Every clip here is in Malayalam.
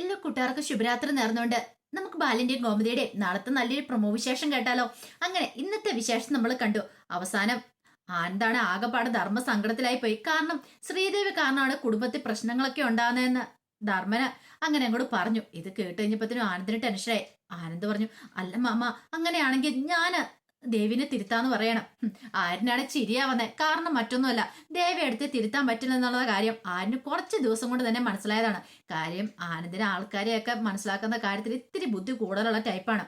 എല്ലാ കൂട്ടുകാർക്ക് ശുഭരാത്രി നേർന്നുകൊണ്ട് നമുക്ക് ബാലിന്റെയും ഗോമതിയുടെയും നാളത്തെ നല്ലൊരു പ്രൊമോ വിശേഷം കേട്ടാലോ? അങ്ങനെ ഇന്നത്തെ വിശേഷം നമ്മൾ കണ്ടു. അവസാനം ആനന്ദാണ് ആകെപ്പാട് ധർമ്മ സങ്കടത്തിലായി പോയി. കാരണം ശ്രീദേവി കാരണമാണ് കുടുംബത്തിൽ പ്രശ്നങ്ങളൊക്കെ ഉണ്ടാകുന്നതെന്ന് ധർമ്മന് അങ്ങനെ അങ്ങോട്ട് പറഞ്ഞു. ഇത് കേട്ട് കഴിഞ്ഞപ്പോഴത്തേനും ആനന്ദിന് ടെൻഷനായി ആനന്ദ് പറഞ്ഞു അല്ല മാമ അങ്ങനെയാണെങ്കിൽ ഞാൻ ദേവിനെ തിരുത്താന്ന് പറയണം. ആരിനാണ് ചിരിയാവുന്നേ കാരണം മറ്റൊന്നുമല്ല. ദേവി എടുത്ത് തിരുത്താൻ പറ്റില്ല എന്നുള്ള കാര്യം ആരിന് കുറച്ച് ദിവസം കൊണ്ട് തന്നെ മനസ്സിലായതാണ്. കാര്യം ആനന്ദിനെ ആൾക്കാരെയൊക്കെ മനസ്സിലാക്കുന്ന കാര്യത്തിൽ ഇത്തിരി ബുദ്ധി കൂടുതലുള്ള ടൈപ്പാണ്.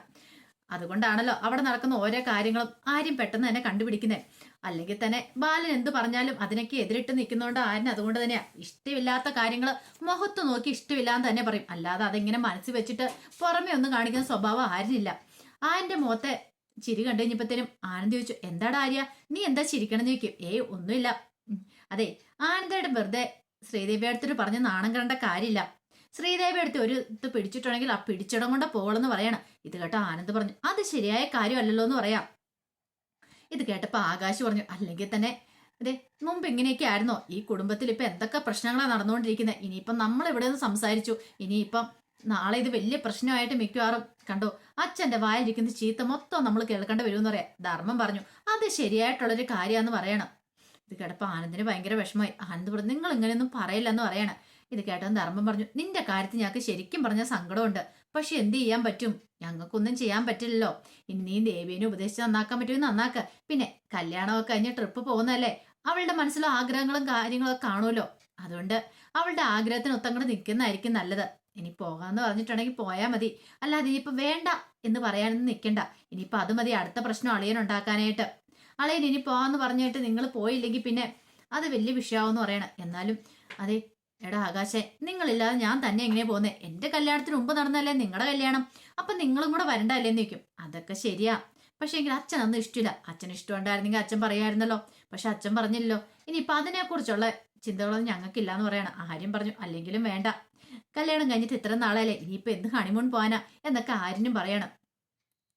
അതുകൊണ്ടാണല്ലോ അവിടെ നടക്കുന്ന ഓരോ കാര്യങ്ങളും ആരും പെട്ടെന്ന് തന്നെ കണ്ടുപിടിക്കുന്നത് അല്ലെങ്കിൽ തന്നെ ബാലൻ എന്ത് പറഞ്ഞാലും അതിനൊക്കെ എതിരിട്ട് നിൽക്കുന്നതുകൊണ്ട് ആരും അതുകൊണ്ട് തന്നെയാ. ഇഷ്ടമില്ലാത്ത കാര്യങ്ങൾ മുഖത്ത് നോക്കി ഇഷ്ടമില്ലാന്ന് തന്നെ പറയും. അല്ലാതെ അതിങ്ങനെ മനസ്സിൽ വെച്ചിട്ട് പുറമെ ഒന്നും കാണിക്കുന്ന സ്വഭാവം ആരിനില്ല. ആന്റെ മുഖത്തെ ചിരി കണ്ടു കഴിഞ്ഞപ്പോഴത്തേനും ആനന്ദ് ചോദിച്ചു എന്താടാ ആര്യ? നീ എന്താ ചിരിക്കണമെന്ന് ചോദിക്കും. ഏയ് ഒന്നുമില്ല. അതെ ആനന്ദയുടെ വെറുതെ ശ്രീദേവി അടുത്തിട്ട് പറഞ്ഞ് നാണം കണ്ട കാര്യമില്ല. ശ്രീദേവി അടുത്ത് ഒരു ഇത് പിടിച്ചിട്ടുണ്ടെങ്കിൽ ആ പിടിച്ചിടം കൊണ്ട് പോകണമെന്ന് പറയണം. ഇത് കേട്ട ആനന്ദ് പറഞ്ഞു. അത് ശരിയായ കാര്യമല്ലല്ലോ എന്ന് പറയാം. ഇത് കേട്ടപ്പോ ആകാശ് പറഞ്ഞു അല്ലെങ്കിൽ തന്നെ അതെ മുമ്പ് ഇങ്ങനെയൊക്കെ ആയിരുന്നോ? ഈ കുടുംബത്തിൽ ഇപ്പൊ എന്തൊക്കെ പ്രശ്നങ്ങളാണ് നടന്നുകൊണ്ടിരിക്കുന്നത് ഇനിയിപ്പം നമ്മൾ ഇവിടെ നിന്ന് സംസാരിച്ചു. ഇനിയിപ്പം നാളെ ഇത് വലിയ പ്രശ്നമായിട്ട് മിക്കവാറും കണ്ടോ അച്ഛന്റെ വായിലിരിക്കുന്ന ചീത്ത മൊത്തം നമ്മൾ കേൾക്കേണ്ടി വരുമെന്ന് പറയാം. ധർമ്മം പറഞ്ഞു അത് ശരിയായിട്ടുള്ളൊരു കാര്യമാന്ന് പറയണം. ഇത് കേട്ടപ്പോൾ ആനന്ദിന് ഭയങ്കര വിഷമമായി. ആനന്ദ് പറഞ്ഞു നിങ്ങൾ ഇങ്ങനെയൊന്നും പറയില്ലെന്ന് പറയണം. ഇത് കേട്ടവൻ ധർമ്മം പറഞ്ഞു നിന്റെ കാര്യത്തിൽ ഞങ്ങൾക്ക് ശരിക്കും പറഞ്ഞ സങ്കടമുണ്ട്. പക്ഷെ എന്ത് ചെയ്യാൻ പറ്റും? ഞങ്ങൾക്കൊന്നും ചെയ്യാൻ പറ്റില്ലല്ലോ. ഇനി നീ ദേവീനെ ഉപദേശിച്ച് നന്നാക്കാൻ പറ്റുമെന്ന് നന്നാക്ക. പിന്നെ കല്യാണമൊക്കെ കഴിഞ്ഞ് ട്രിപ്പ് പോകുന്നതല്ലേ? അവളുടെ മനസ്സിലും ആഗ്രഹങ്ങളും കാര്യങ്ങളൊക്കെ കാണുമല്ലോ. അതുകൊണ്ട് അവളുടെ ആഗ്രഹത്തിന് ഒത്തങ്ങൾ നിൽക്കുന്നതായിരിക്കും നല്ലത്. ഇനി പോകാന്ന് പറഞ്ഞിട്ടുണ്ടെങ്കിൽ പോയാൽ മതി. അല്ലാതെ ഇനിയിപ്പോൾ വേണ്ട എന്ന് പറയാനൊന്നും നിൽക്കണ്ട ഇനിയിപ്പോൾ അത് മതി അടുത്ത പ്രശ്നം അളിയൻ ഉണ്ടാക്കാനായിട്ട്. അളിയൻ ഇനി പോകാമെന്ന് പറഞ്ഞിട്ട് നിങ്ങൾ പോയില്ലെങ്കിൽ പിന്നെ അത് വലിയ വിഷയമാവെന്ന് പറയണം. എന്നാലും അതെ എടാ ആകാശേ നിങ്ങളില്ലാതെ ഞാൻ തന്നെ എങ്ങനെ പോകുന്നത് എന്റെ കല്യാണത്തിന് മുമ്പ് നടന്നല്ലേ നിങ്ങളുടെ കല്യാണം? അപ്പം നിങ്ങളും കൂടെ വരണ്ടല്ലേ എന്ന് ചോദിക്കും. അതൊക്കെ ശരിയാ. പക്ഷേ എങ്കിൽ അച്ഛൻ അന്ന് ഇഷ്ടമില്ല. അച്ഛൻ ഇഷ്ടമുണ്ടായിരുന്നെങ്കിൽ അച്ഛൻ പറയായിരുന്നല്ലോ. പക്ഷെ അച്ഛൻ പറഞ്ഞില്ലല്ലോ. ഇനിയിപ്പോൾ അതിനെക്കുറിച്ചുള്ള ചിന്തകളൊന്നും ഞങ്ങൾക്കില്ല എന്ന് പറയണം. ആര്യം പറഞ്ഞു അല്ലെങ്കിലും വേണ്ട. കല്യാണം കഴിഞ്ഞിട്ട് ഇത്ര നാളല്ലേ ഇനിയിപ്പോ എന്ത് ഹണിമൂൺ പോവാനാ? എന്നൊക്കെ ആരിനും പറയണം.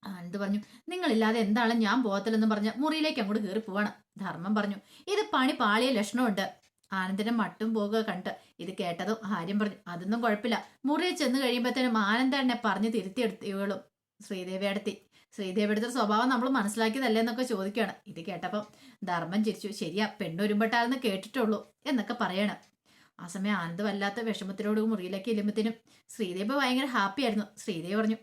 ആനന്ദ് പറഞ്ഞു നിങ്ങളില്ലാതെ എന്താണ് ഞാൻ പോകത്തില്ലെന്ന് പറഞ്ഞ മുറിയിലേക്ക് അങ്ങോട്ട് കയറി പോവാണ്. ധർമ്മം പറഞ്ഞു ഇത് പണി പാളിയ ലക്ഷണമുണ്ട്. ആനന്ദിനെ മട്ടും പോകുക കണ്ട് ഇത് കേട്ടതും ആര്യം പറഞ്ഞു അതൊന്നും കുഴപ്പമില്ല. മുറിയിൽ ചെന്ന് കഴിയുമ്പോഴത്തേനും ആനന്ദ എന്നെ പറഞ്ഞ് തിരുത്തിയെടുത്തോളും ശ്രീദേവി അടുത്തി ശ്രീദേവി അടുത്ത സ്വഭാവം നമ്മൾ മനസ്സിലാക്കിയതല്ലേ എന്നൊക്കെ ചോദിക്കുകയാണ്. ഇത് കേട്ടപ്പം ധർമ്മം ചിരിച്ചു ശരിയാ പെണ്ണൊരുമ്പട്ടാലെന്ന് കേട്ടിട്ടുള്ളൂ എന്നൊക്കെ പറയണം. ആ സമയം ആനന്ദ് വല്ലാത്ത വിഷമത്തിനോട് മുറിയിലേക്ക് ചെല്ലുമ്പത്തേനും ശ്രീദേവ് ഭയങ്കര ഹാപ്പി ആയിരുന്നു. ശ്രീദേവി പറഞ്ഞു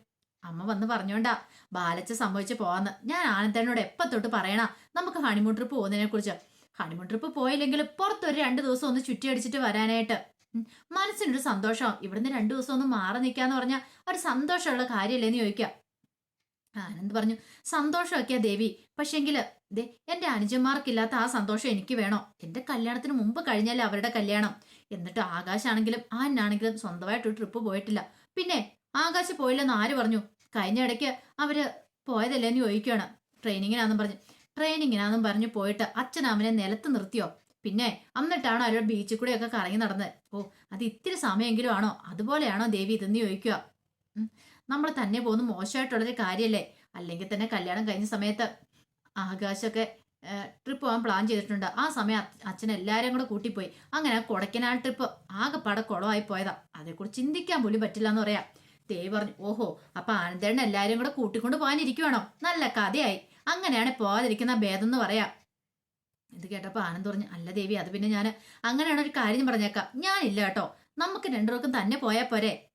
അമ്മ വന്ന് പറഞ്ഞോണ്ടാ ബാലച്ച സംഭവിച്ച് പോവാന്ന്. ഞാൻ ആനന്ദനോട് എപ്പ തൊട്ട് പറയണ നമുക്ക് ഹണിമൂൺ ട്രിപ്പ് പോകുന്നതിനെ കുറിച്ച് ഹണിമൂൺ ട്രിപ്പ് പോയില്ലെങ്കിലും പുറത്തൊരു രണ്ട് ദിവസം ഒന്ന് ചുറ്റി അടിച്ചിട്ട് വരാനായിട്ട്. മനസ്സിനൊരു സന്തോഷം. ഇവിടുന്ന് രണ്ടു ദിവസം ഒന്ന് മാറി നിൽക്കാന്ന് പറഞ്ഞാൽ ഒരു സന്തോഷമുള്ള കാര്യമല്ലേന്ന് ചോദിക്കാം. ആനന്ദ് പറഞ്ഞു സന്തോഷമൊക്കെയാ ദേവി. പക്ഷെങ്കിൽ ദേ എന്റെ അനുജന്മാർക്കില്ലാത്ത ആ സന്തോഷം എനിക്ക് വേണോ? എന്റെ കല്യാണത്തിന് മുമ്പ് കഴിഞ്ഞാലേ അവരുടെ കല്യാണം. എന്നിട്ട് ആകാശാണെങ്കിലും ആനാണെങ്കിലും സ്വന്തമായിട്ട് ഒരു ട്രിപ്പ് പോയിട്ടില്ല. പിന്നെ ആകാശ് പോയില്ലെന്ന് ആര് പറഞ്ഞു? കഴിഞ്ഞ ഇടയ്ക്ക് അവർ പോയതല്ലേന്ന് ചോദിക്കുകയാണ്. ട്രെയിനിങ്ങിനാന്നും പറഞ്ഞു. ട്രെയിനിങ്ങിനാന്നും പറഞ്ഞു പോയിട്ട് അച്ഛൻ അവനെ നിലത്ത് നിർത്തിയോ? പിന്നെ എന്നിട്ടാണോ അവരുടെ ബീച്ചിൽ കൂടെ ഒക്കെ കറങ്ങി നടന്നത് ഓ അത് ഇത്തിരി സമയമെങ്കിലും ആണോ? അതുപോലെയാണോ ദേവി ഇതെന്ന് ചോദിക്കുക. നമ്മൾ തന്നെ പോകുന്ന മോശമായിട്ടുള്ളൊരു കാര്യമല്ലേ അല്ലെങ്കിൽ തന്നെ കല്യാണം കഴിഞ്ഞ സമയത്ത് ആകാശമൊക്കെ ട്രിപ്പ് പോകാൻ പ്ലാൻ ചെയ്തിട്ടുണ്ട്. ആ സമയം അച്ഛ- അച്ഛൻ എല്ലാവരും കൂടെ കൂട്ടിപ്പോയി. അങ്ങനെ കൊടക്കനാൽ ട്രിപ്പ് ആകെപ്പാടെ കുളമായി പോയതാ. അതേക്കുറിച്ച് ചിന്തിക്കാൻ പോലും പറ്റില്ല എന്ന് പറയാം. ദേവി പറഞ്ഞു ഓഹോ അപ്പൊ ആനന്ദേണ്ണ എല്ലാവരും കൂടെ കൂട്ടിക്കൊണ്ട് പോകാനിരിക്കുവാണോ? നല്ല കഥയായി. അങ്ങനെയാണ് പോകാതിരിക്കുന്ന ഭേദം എന്ന് പറയാം. ഇത് കേട്ടപ്പോ ആനന്ദ് പറഞ്ഞു അല്ല ദേവി അത് പിന്നെ ഞാൻ അങ്ങനെയാണ് ഒരു കാര്യം പറഞ്ഞേക്കാം. ഞാനില്ല കേട്ടോ. നമുക്ക് രണ്ടുപേർക്കും തന്നെ പോയാൽ പോരെ.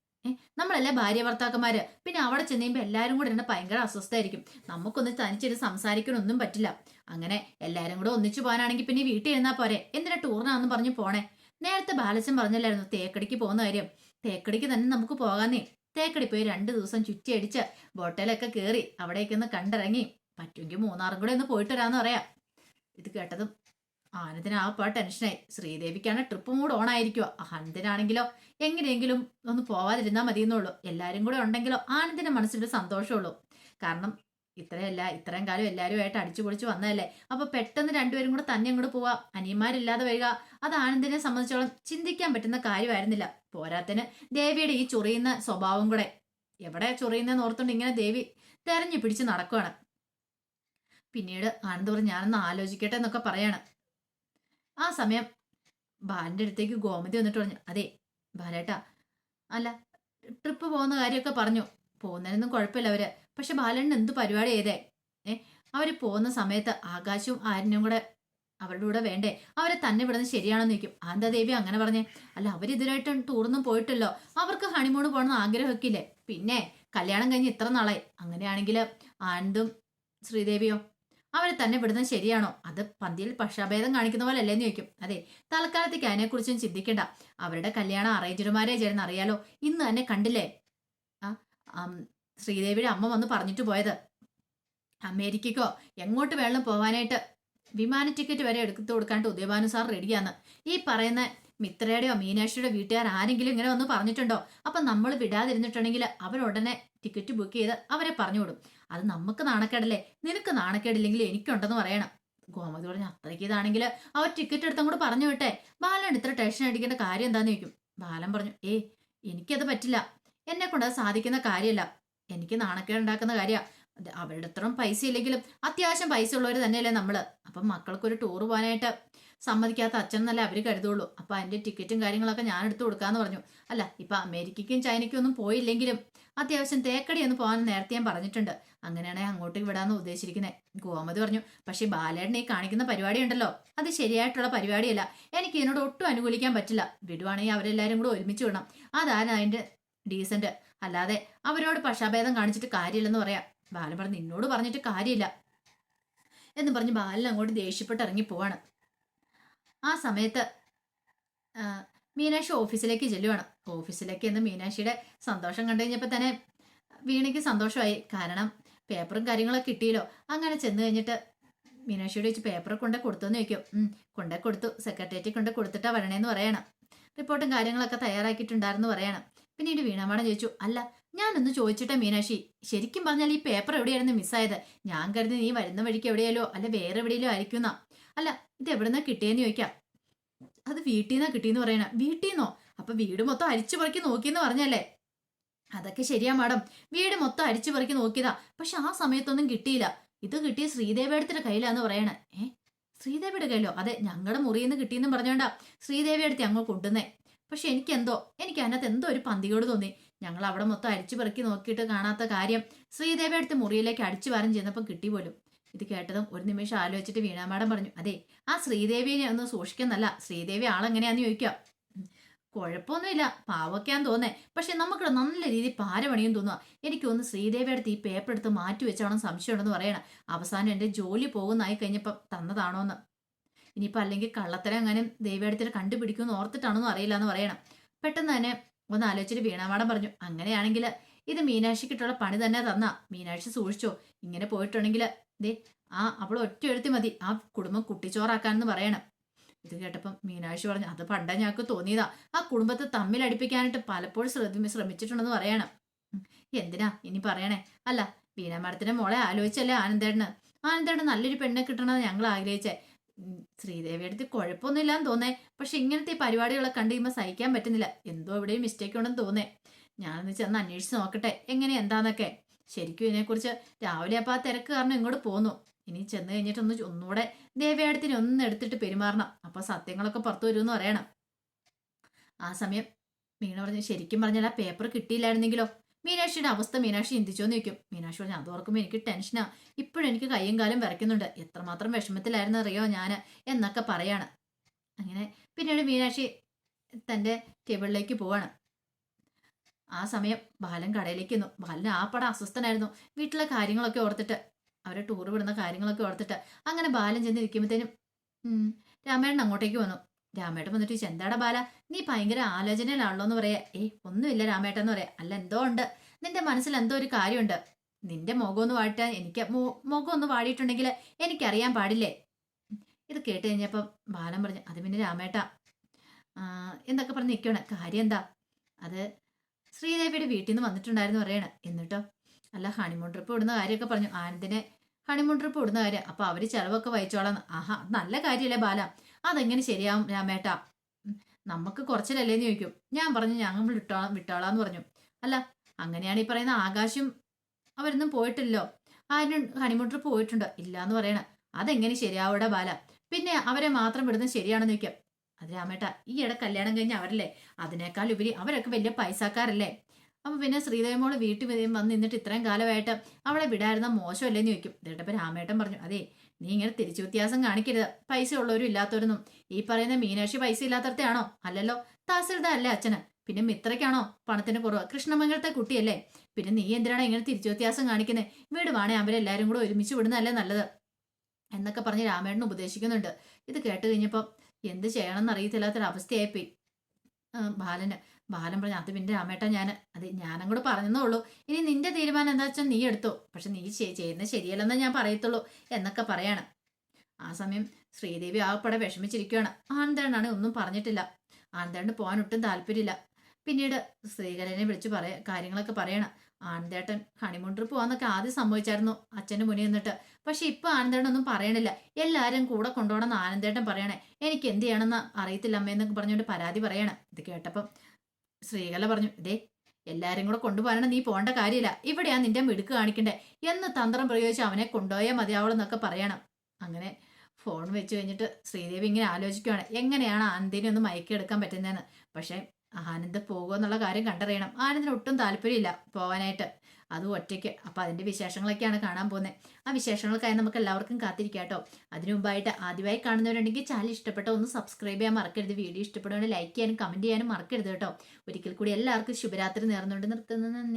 നമ്മളല്ലേ ഭാര്യ ഭർത്താക്കന്മാര് പിന്നെ അവിടെ ചെന്ന് കഴിയുമ്പോൾ എല്ലാവരും കൂടെ ഇരുന്ന് ഭയങ്കര അസ്വസ്ഥമായിരിക്കും നമുക്കൊന്ന് തനിച്ചിരുന്ന് സംസാരിക്കാനൊന്നും പറ്റില്ല. അങ്ങനെ എല്ലാവരും കൂടെ ഒന്നിച്ചു പോകാനാണെങ്കിൽ പിന്നെ വീട്ടിൽ ഇരുന്നാ പോരെ. എന്തിനാ ടൂറിനാന്ന് പറഞ്ഞു പോണേ? നേരത്തെ ബാലച്ചൻ പറഞ്ഞില്ലായിരുന്നു തേക്കടിക്ക് പോകുന്ന കാര്യം? തേക്കടിക്ക് തന്നെ നമുക്ക് പോകാന്നേ. തേക്കടി പോയി രണ്ട് ദിവസം ചുറ്റി അടിച്ച് ബോട്ടലൊക്കെ കയറി അവിടേക്കൊന്ന് കണ്ടിറങ്ങി. പറ്റുമെങ്കിൽ മൂന്നാറും കൂടെ ഒന്ന് പോയിട്ട് വരാന്ന് പറയാം. ഇത് കേട്ടതും ആനന്ദിന് ആ ടെൻഷനായി. ശ്രീദേവിക്കാണ് ട്രിപ്പ് മൂഡ് ഓൺ ആയിരിക്കുക. ആനന്ദിനാണെങ്കിലോ എങ്ങനെയെങ്കിലും ഒന്ന് പോവാതിരുന്നാൽ മതിയെന്നുള്ളൂ. എല്ലാവരും കൂടെ ഉണ്ടെങ്കിലോ ആനന്ദിന്റെ മനസ്സിലൊരു സന്തോഷമുള്ളൂ. കാരണം ഇത്രയല്ല ഇത്രയും കാലം എല്ലാവരുമായിട്ട് അടിച്ചു പൊളിച്ച് വന്നതല്ലേ. അപ്പൊ പെട്ടെന്ന് രണ്ടുപേരും കൂടെ തന്നെ അങ്ങോട്ട് പോവാ. അനിയന്മാരില്ലാതെ വരിക. അത് ആനന്ദിനെ സംബന്ധിച്ചോളം ചിന്തിക്കാൻ പറ്റുന്ന കാര്യമായിരുന്നില്ല. പോരാത്തിന് ദേവിയുടെ ഈ ചൊറിയുന്ന സ്വഭാവം കൂടെ. എവിടെ ചൊറിയുന്നതെന്ന് ഓർത്തുകൊണ്ട് ഇങ്ങനെ ദേവി തെരഞ്ഞു പിടിച്ച് നടക്കുകയാണ് പിന്നീട് ആനന്ദ് പറഞ്ഞു ഞാനൊന്ന് ആലോചിക്കട്ടെ എന്നൊക്കെ പറയാണ്. ആ സമയം ബാലന്റെ അടുത്തേക്ക് ഗോമതി വന്നിട്ട് പറഞ്ഞു അതെ ബാലേട്ടാ അല്ല ട്രിപ്പ് പോകുന്ന കാര്യമൊക്കെ പറഞ്ഞു. പോകുന്നതിനൊന്നും കുഴപ്പമില്ല അവർ. പക്ഷെ ബാലണ്ണൻ എന്ത് പരിപാടി ചെയ്തേ? ഏ അവർ പോകുന്ന സമയത്ത് ആകാശവും ആരിനും കൂടെ അവരുടെ കൂടെ വേണ്ടേ? അവരെ തന്നെ വിടുന്നത് ശരിയാണെന്ന് നിൽക്കും ആന്താ ദേവി അങ്ങനെ പറഞ്ഞേ? അല്ല അവരിതുവരായിട്ട് ടൂറൊന്നും പോയിട്ടല്ലോ. അവർക്ക് ഹണിമൂണ് പോകണമെന്ന് ആഗ്രഹമൊക്കെ ഇല്ലേ? പിന്നെ കല്യാണം കഴിഞ്ഞ് ഇത്ര നാളായി. അങ്ങനെയാണെങ്കിൽ ആനന്ദും ശ്രീദേവിയോ അവരെ തന്നെ വിടുന്നത് ശരിയാണോ? അത് പന്തിയിൽ പക്ഷാഭേദം കാണിക്കുന്ന പോലെ അല്ലേന്ന് ചോദിക്കും. അതെ തൽക്കാലത്തേക്ക് അതിനെക്കുറിച്ചും ചിന്തിക്കണ്ട. അവരുടെ കല്യാണം അറേഞ്ച്ഡ് മാരേജ് അറിയാലോ. ഇന്ന് തന്നെ കണ്ടില്ലേ? ആ ശ്രീദേവിയുടെ അമ്മ വന്ന് പറഞ്ഞിട്ട് പോയത്. അമേരിക്കക്കോ എങ്ങോട്ട് വേണം പോകാനായിട്ട് വിമാന ടിക്കറ്റ് വരെ എടുത്തു കൊടുക്കാണ്ട് ഉദയഭാനു സാർ റെഡിയാണ്. ഈ പറയുന്ന മിത്രയുടെയോ മീനാക്ഷിയുടെ വീട്ടുകാർ ആരെങ്കിലും ഇങ്ങനെ വന്ന് പറഞ്ഞിട്ടുണ്ടോ? അപ്പൊ നമ്മൾ വിടാതിരുന്നിട്ടുണ്ടെങ്കിൽ അവരുടനെ ടിക്കറ്റ് ബുക്ക് ചെയ്ത് അവരെ പറഞ്ഞു വിടും. അത് നമുക്ക് നാണക്കേടല്ലേ? നിനക്ക് നാണക്കേടില്ലെങ്കിൽ എനിക്കുണ്ടെന്ന് പറയണം. ഗോമതി പറഞ്ഞു അത്രയ്ക്ക് ഇതാണെങ്കിൽ അവർ ടിക്കറ്റ് എടുത്തും കൂടെ പറഞ്ഞു വിട്ടെ. ബാലൻ ഇത്ര ടെൻഷൻ അടിക്കേണ്ട കാര്യം എന്താന്ന് ചോദിക്കും. ബാലൻ പറഞ്ഞു ഏ എനിക്കത് പറ്റില്ല. എന്നെ കൊണ്ട് അത് സാധിക്കുന്ന കാര്യമല്ല. എനിക്ക് നാണക്കേട് ഉണ്ടാക്കുന്ന കാര്യമാണ് അവരുടെ അത്രയും പൈസ ഇല്ലെങ്കിലും അത്യാവശ്യം പൈസ ഉള്ളവർ തന്നെയല്ലേ നമ്മൾ. അപ്പം മക്കൾക്കൊരു ടൂർ പോകാനായിട്ട് സമ്മതിക്കാത്ത അച്ഛൻ എന്നല്ലേ അവർ കരുതുള്ളൂ. അപ്പൊ അതിന്റെ ടിക്കറ്റും കാര്യങ്ങളൊക്കെ ഞാൻ എടുത്തു കൊടുക്കാന്ന് പറഞ്ഞു. അല്ല ഇപ്പൊ അമേരിക്കയ്ക്കും ചൈനയ്ക്കും ഒന്നും പോയില്ലെങ്കിലും അത്യാവശ്യം തേക്കടി ഒന്ന് പോകാൻ നേരത്തെ ഞാൻ പറഞ്ഞിട്ടുണ്ട്. അങ്ങനെയാണെങ്കിൽ അങ്ങോട്ടേക്ക് വിടാന്ന് ഉദ്ദേശിക്കുന്നത് ഗോമതി പറഞ്ഞു. പക്ഷേ ബാലേടനെ ഈ കാണിക്കുന്ന പരിപാടി ഉണ്ടല്ലോ. അത് ശരിയായിട്ടുള്ള പരിപാടിയല്ല. എനിക്ക് ഇതിനോട് ഒട്ടും അനുകൂലിക്കാൻ പറ്റില്ല. വിടുവാണെങ്കിൽ അവരെല്ലാരും കൂടെ ഒരുമിച്ച് വിടണം. അതാണ് അതിന്റെ ഡീസന്റ് അല്ലാതെ അവരോട് പക്ഷാഭേദം കാണിച്ചിട്ട് കാര്യമില്ലെന്ന് പറയാം. ബാലൻ പറഞ്ഞു നിന്നോട് പറഞ്ഞിട്ട് കാര്യമില്ല. എന്ന് പറഞ്ഞ് ബാലൻ അങ്ങോട്ട് ദേഷ്യപ്പെട്ട് ഇറങ്ങി പോവാണ്. ആ സമയത്ത് മീനാക്ഷി ഓഫീസിലേക്ക് ചെല്ലുവാണ്. ഓഫീസിലേക്ക് എന്ന് മീനാക്ഷിയുടെ സന്തോഷം കണ്ടു കഴിഞ്ഞപ്പോൾ തന്നെ വീണയ്ക്ക് സന്തോഷമായി. കാരണം പേപ്പറും കാര്യങ്ങളൊക്കെ കിട്ടിയല്ലോ. അങ്ങനെ ചെന്ന് കഴിഞ്ഞിട്ട് മീനാക്ഷിയോട് വെച്ച് പേപ്പർ കൊണ്ട് കൊടുത്തെന്ന് ചോദിക്കും. കൊണ്ടേ കൊടുത്തു. സെക്രട്ടേറിയറ്റ് കൊണ്ട് കൊടുത്തിട്ടാ വരണേന്ന് പറയണം. റിപ്പോർട്ടും കാര്യങ്ങളൊക്കെ തയ്യാറാക്കിയിട്ടുണ്ടായിരുന്നു പറയണം. പിന്നീട് വീണാമാടം ചോദിച്ചു അല്ല ഞാനൊന്ന് ചോദിച്ചിട്ടെ മീനാക്ഷി. ശരിക്കും പറഞ്ഞാൽ ഈ പേപ്പർ എവിടെയായിരുന്നു മിസ്സായത്? ഞാൻ കരുതി നീ വരുന്ന വഴിക്ക് എവിടെയല്ലോ അല്ല വേറെ എവിടെയല്ലോ ആയിരിക്കുന്ന? അല്ല ഇത് എവിടുന്നാ കിട്ടിയെന്ന് ചോദിക്കാം. അത് വീട്ടിൽ നിന്നാ കിട്ടിയെന്ന് പറയണ. വീട്ടിൽ നിന്നോ അപ്പൊ വീട് മൊത്തം അരിച്ചു പറക്കി നോക്കിയെന്ന് പറഞ്ഞല്ലേ? അതൊക്കെ ശരിയാ മാഡം. വീട് മൊത്തം അരിച്ചു പറക്കി നോക്കിയതാ. പക്ഷെ ആ സമയത്തൊന്നും കിട്ടിയില്ല. ഇത് കിട്ടിയ ശ്രീദേവിയുടെ കയ്യിലാന്ന് പറയണേ. ഏ? ശ്രീദേവിയുടെ കയ്യിലോ? അതെ ഞങ്ങളുടെ മുറിയിൽ നിന്ന് കിട്ടിയെന്നും പറഞ്ഞോണ്ടാ ശ്രീദേവി അടുത്ത് ഞങ്ങൾ കൊണ്ടുവന്നേ. പക്ഷെ എനിക്കെന്തോ എനിക്ക് അതിനകത്ത് എന്തോ ഒരു പന്തിയോട് തോന്നി. ഞങ്ങൾ അവിടെ മൊത്തം അരിച്ചു പെറുക്കി നോക്കിയിട്ട് കാണാത്ത കാര്യം ശ്രീദേവി അടുത്ത് മുറിയിലേക്ക് അടിച്ചു വാരം ചെന്നപ്പോൾ കിട്ടി പോലും. ഇത് കേട്ടതും ഒരു നിമിഷം ആലോചിച്ചിട്ട് വീണാമാടം പറഞ്ഞു അതെ ആ ശ്രീദേവിയെ ഒന്ന് സൂക്ഷിക്കുന്നല്ല ശ്രീദേവി ആളെങ്ങനെയാന്ന് ചോദിക്കാം. കുഴപ്പമൊന്നുമില്ല പാവക്കാൻ തോന്നേ പക്ഷെ നമുക്ക് നല്ല രീതിയിൽ പാരപണിയും തോന്നുക എനിക്കൊന്ന് ശ്രീദേവി അടുത്ത് ഈ പേപ്പർ എടുത്ത് മാറ്റി വെച്ചാണോ സംശയം ഉണ്ടെന്ന് പറയണം. അവസാനം എന്റെ ജോലി പോകുന്നതായി കഴിഞ്ഞപ്പം തന്നതാണോന്ന്. ഇനിയിപ്പോൾ അല്ലെങ്കിൽ കള്ളത്തരം അങ്ങനെ ദേവിയടുത്തിൽ കണ്ടുപിടിക്കുമെന്ന് ഓർത്തിട്ടാണെന്നും അറിയില്ല എന്ന് പറയണം. പെട്ടെന്ന് തന്നെ ഒന്ന് ആലോചിച്ചിട്ട് വീണാമാടം പറഞ്ഞു അങ്ങനെയാണെങ്കിൽ ഇത് മീനാക്ഷിക്കിട്ടുള്ള പണി തന്നെ തന്നാ. മീനാക്ഷി സൂക്ഷിച്ചോ. ഇങ്ങനെ പോയിട്ടുണ്ടെങ്കിൽ ദേ ആ അവൾ ഒറ്റ എഴുത്തി മതി. ആ കുടുംബം കുട്ടിച്ചോറാക്കാനെന്ന് പറയണം. ഇത് കേട്ടപ്പം മീനാക്ഷി പറഞ്ഞു അത് പണ്ടേ ഞങ്ങൾക്ക് തോന്നിയതാ. ആ കുടുംബത്തെ തമ്മിൽ അടിപ്പിക്കാനായിട്ട് പലപ്പോഴും ശ്രദ്ധ ശ്രമിച്ചിട്ടുണ്ടെന്ന് പറയണം. എന്തിനാ? ഇനി പറയണേ. അല്ല വീണാമാടത്തിന്റെ മോളെ ആലോചിച്ചല്ലേ ആനന്ദേട്ടന്? ആനന്ദേട്ടൻ നല്ലൊരു പെണ്ണെ കിട്ടണമെന്ന് ഞങ്ങൾ ആഗ്രഹിച്ചേ. ശ്രീദേവിയുടെ അടുത്ത് കുഴപ്പമൊന്നുമില്ലാന്ന് തോന്നേ. പക്ഷെ ഇങ്ങനത്തെ ഈ പരിപാടികളൊക്കെ കണ്ടു കഴിയുമ്പോൾ സഹിക്കാൻ പറ്റുന്നില്ല. എന്തോ എവിടെയും മിസ്റ്റേക്ക് ഉണ്ടെന്ന് തോന്നേ. ഞാനൊന്ന് ചെന്ന് അന്വേഷിച്ച് നോക്കട്ടെ. എങ്ങനെ എന്താന്നൊക്കെ. ശരിക്കും ഇതിനെക്കുറിച്ച് രാവിലെ അപ്പം ആ തിരക്ക് കാരണം ഇങ്ങോട്ട് പോന്നു. ഇനി ചെന്ന് കഴിഞ്ഞിട്ടൊന്ന് ഒന്നുകൂടെ ദേവയാടത്തിന് ഒന്ന് എടുത്തിട്ട് പെരുമാറണം. അപ്പൊ സത്യങ്ങളൊക്കെ പുറത്തു വരുമെന്ന് പറയണം. ആ സമയം മീന പറഞ്ഞു ശരിക്കും പറഞ്ഞാൽ ആ പേപ്പർ കിട്ടിയില്ലായിരുന്നെങ്കിലോ? മീനാക്ഷിയുടെ അവസ്ഥ മീനാക്ഷി ചിന്തിച്ചോന്ന് ചോദിക്കും. മീനാക്ഷി പറഞ്ഞു അത് ഓർക്കുമ്പോൾ എനിക്ക് ടെൻഷനാ ഇപ്പോഴും എനിക്ക് കയ്യും കാലും വിറയ്ക്കുന്നുണ്ട്. എത്രമാത്രം വിഷമത്തിലായിരുന്നു അറിയോ ഞാൻ എന്നൊക്കെ പറയാണ്. അങ്ങനെ പിന്നീട് മീനാക്ഷി തന്റെ ടേബിളിലേക്ക് പോവാണ്. ആ സമയം ബാലൻ കടയിലേക്ക് വന്നു ബാലൻ ആ പടം അസ്വസ്ഥനായിരുന്നു. വീട്ടിലെ കാര്യങ്ങളൊക്കെ ഓർത്തിട്ട് അവരെ ടൂർ വിടുന്ന കാര്യങ്ങളൊക്കെ ഓർത്തിട്ട് അങ്ങനെ ബാലൻ ചെന്ന് ഇരിക്കുമ്പോഴത്തേനും രാമേട്ടൻ അങ്ങോട്ടേക്ക് വന്നു. രാമേട്ടൻ വന്നിട്ട് ചോദിച്ചു എന്താടാ ബാല നീ ഭയങ്കര ആലോചനയിലാണല്ലോ എന്ന് പറയാ. ഏ ഒന്നുമില്ല രാമേട്ടൻ എന്ന് പറയാ. അല്ല എന്തോ ഉണ്ട്. നിന്റെ മനസ്സിൽ എന്തോ ഒരു കാര്യമുണ്ട്. നിന്റെ മുഖം ഒന്ന് വാട്ടാൻ എനിക്ക് മുഖം ഒന്ന് വാടിയിട്ടുണ്ടെങ്കിൽ എനിക്കറിയാൻ പാടില്ലേ? ഇത് കേട്ട് കഴിഞ്ഞപ്പം ബാലൻ പറഞ്ഞു അത് പിന്നെ രാമേട്ട. എന്തൊക്കെ പറഞ്ഞ് നിൽക്കണേ കാര്യം എന്താ? അത് ശ്രീദേവിയുടെ വീട്ടിൽ നിന്ന് വന്നിട്ടുണ്ടായിരുന്നു പറയണ. എന്നിട്ടോ? അല്ല ഹണിമൂൺ ട്രിപ്പ് ഇടുന്ന കാര്യമൊക്കെ പറഞ്ഞു. ആനന്ദിനെ ഹണിമൂൺ ട്രിപ്പ് ഇടുന്ന കാര്യം. അപ്പൊ അവർ ചെലവൊക്കെ വഹിച്ചോളാം ആഹാ നല്ല കാര്യമല്ലേ ബാല? അതെങ്ങനെ ശരിയാവും രാമേട്ട? നമുക്ക് കുറച്ചിലല്ലേന്ന് ചോദിക്കും. ഞാൻ പറഞ്ഞു ഞങ്ങൾ വിട്ടോളാം വിട്ടോളാന്ന് പറഞ്ഞു. അല്ല അങ്ങനെയാണ് ഈ പറയുന്ന ആകാശം അവരൊന്നും പോയിട്ടില്ലോ ആരും ഹണിമൂൺ ട്രിപ്പ് പോയിട്ടുണ്ടോ. ഇല്ല എന്ന് പറയണ. അതെങ്ങനെ ശരിയാവൂടെ ബാല? പിന്നെ അവരെ മാത്രം വിടുന്നത് ശരിയാണെന്ന് ചോദിക്കാം. അത് രാമേട്ട ഈ ഇട കല്യാണം കഴിഞ്ഞ അവരല്ലേ? അതിനേക്കാൾ ഉപരി അവരൊക്കെ വലിയ പൈസക്കാരല്ലേ? അപ്പൊ പിന്നെ ശ്രീദേവി മോൾ വീട്ടിൽ വന്ന് നിന്നിട്ട് ഇത്രയും കാലമായിട്ട് അവളെ വിടായിരുന്ന മോശമല്ലേന്ന് ചോദിക്കും. ഇതിട്ടപ്പോൾ രാമേട്ടൻ പറഞ്ഞു അതെ നീ ഇങ്ങനെ തിരിച്ചു വ്യത്യാസം കാണിക്കരുത്. പൈസ ഉള്ളവരും ഇല്ലാത്തവരൊന്നും ഈ പറയുന്ന മീനാക്ഷി പൈസ ഇല്ലാത്തടത്തെയാണോ അല്ലല്ലോ തഹസിൽദാർ അല്ലേ അച്ഛന്. പിന്നെ മിത്രയ്ക്കാണോ പണത്തിന് കുറവ്? കൃഷ്ണമംഗലത്തെ കുട്ടിയല്ലേ. പിന്നെ നീ എന്തിനാണ് ഇങ്ങനെ തിരിച്ചു വ്യത്യാസം കാണിക്കുന്നത് വീട് വാണേ അവരെല്ലാരും കൂടെ ഒരുമിച്ച് വിടുന്നതല്ലേ നല്ലത്? എന്നൊക്കെ പറഞ്ഞ് രാമേട്ടൻ ഉപദേശിക്കുന്നുണ്ട്. ഇത് കേട്ട് കഴിഞ്ഞപ്പോൾ എന്ത് ചെയ്യണമെന്ന് അറിയത്തില്ലാത്തൊരവസ്ഥയായിപ്പോയി. ബാലന് ബാലൻ പറഞ്ഞു അത് പിന്നെ രാമേട്ട ഞാൻ അത് ഞാനും കൂടെ പറഞ്ഞതേ ഉള്ളൂ. ഇനി നിന്റെ തീരുമാനം എന്താ വെച്ചാൽ നീ എടുത്തോ. പക്ഷെ നീ ചെയ്- ചെയ്യുന്നത് ശരിയല്ലെന്നേ ഞാൻ പറയത്തുള്ളൂ എന്നൊക്കെ പറയാണ്. ആ സമയം ശ്രീദേവി ആകപ്പെടെ വിഷമിച്ചിരിക്കുകയാണ് ആനന്ദേണ്ണാണ് ഒന്നും പറഞ്ഞിട്ടില്ല. ആനന്ദേണ്ണന് പോകാൻ ഒട്ടും താല്പര്യമില്ല. പിന്നീട് ശ്രീകരനെ വിളിച്ച് പറയ കാര്യങ്ങളൊക്കെ പറയണം. ആനന്ദേട്ടൻ ഹണിമൂൺ ട്രിപ്പ് പോകാന്നൊക്കെ ആദ്യം സംഭവിച്ചായിരുന്നു അച്ഛന്റെ മുന്നിൽ നിന്നിട്ട്. പക്ഷെ ഇപ്പൊ ആനന്ദേട്ടൻ ഒന്നും പറയണില്ല. എല്ലാരും കൂടെ കൊണ്ടുപോകണം എന്ന് ആനന്ദേട്ടൻ പറയണേ. എനിക്ക് എന്ത് ചെയ്യണമെന്ന് അറിയത്തില്ല അമ്മയെന്നൊക്കെ പറഞ്ഞുകൊണ്ട് പരാതി പറയണം. ഇത് കേട്ടപ്പം ശ്രീകല പറഞ്ഞു ഇതേ എല്ലാരും കൂടെ കൊണ്ടുപോകാനാണ് നീ പോകേണ്ട കാര്യമില്ല. ഇവിടെയാ നിന്റെ മിടുക്ക് കാണിക്കണ്ടേ. എന്ന് തന്ത്രം പ്രയോഗിച്ച് അവനെ കൊണ്ടുപോയാൽ മതിയാവുള്ളെന്നൊക്കെ പറയണം. അങ്ങനെ ഫോൺ വെച്ച് കഴിഞ്ഞിട്ട് ശ്രീദേവി ഇങ്ങനെ ആലോചിക്കുകയാണ് എങ്ങനെയാണ് ആനന്ദിനെ ഒന്ന് മയക്കിയെടുക്കാൻ പറ്റുന്നതെന്ന്. പക്ഷേ ആനന്ദ് പോകുക എന്നുള്ള കാര്യം കണ്ടറിയണം. ആനന്ദിന് ഒട്ടും താല്പര്യമില്ല പോകാനായിട്ട് അതും ഒറ്റയ്ക്ക്. അപ്പം അതിന്റെ വിശേഷങ്ങളൊക്കെയാണ് കാണാൻ പോകുന്നത് ആ വിശേഷങ്ങൾക്കായി നമുക്ക് എല്ലാവർക്കും കാത്തിരിക്കാം കേട്ടോ. അതിനു മുമ്പായിട്ട് ആദ്യമായി കാണുന്നവരുണ്ടെങ്കിൽ ചാനൽ ഇഷ്ടപ്പെട്ട ഒന്ന് സബ്സ്ക്രൈബ് ചെയ്യാൻ മറക്കരുത്. വീഡിയോ ഇഷ്ടപ്പെടുകയാണെങ്കിൽ ലൈക്ക് ചെയ്യാനും കമന്റ് ചെയ്യാനും മറക്കരുത് കേട്ടോ. ഒരിക്കൽ കൂടി എല്ലാവർക്കും ശുഭരാത്രി നേർന്നുകൊണ്ട് നിർത്തുന്നു.